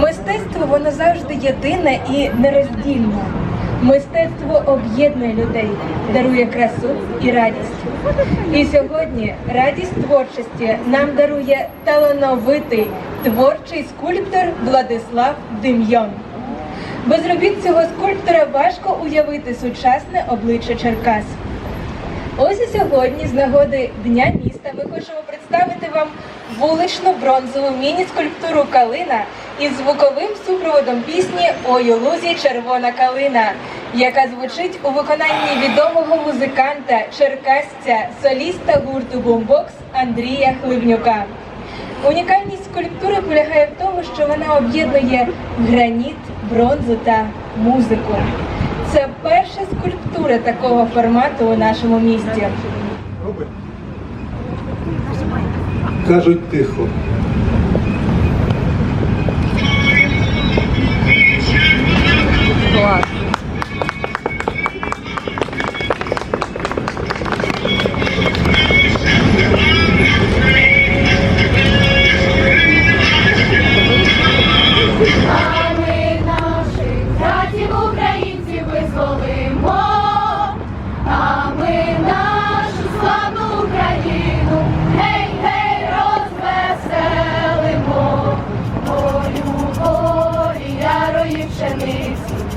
Мистецтво воно завжди єдине і нероздільне. Мистецтво об'єднує людей, дарує красу і радість. І сьогодні радість творчості нам дарує талановитий творчий скульптор Владислав Дем'йон. Без робіт цього скульптора важко уявити сучасне обличчя Черкас. Ось і сьогодні, з нагоди Дня міста, ми хочемо представити вам вуличну бронзову міні-скульптуру Калина із звуковим супроводом пісні «Ой у лузі червона калина, яка звучить у виконанні відомого музиканта, черкасця, соліста гурту Бумбокс Андрія Хливнюка. Унікальність скульптури полягає в тому, що вона об'єднує граніт, бронзу та музику. Це перша скульптура такого формату у нашому місті. Кажуть тихо. Fluminense.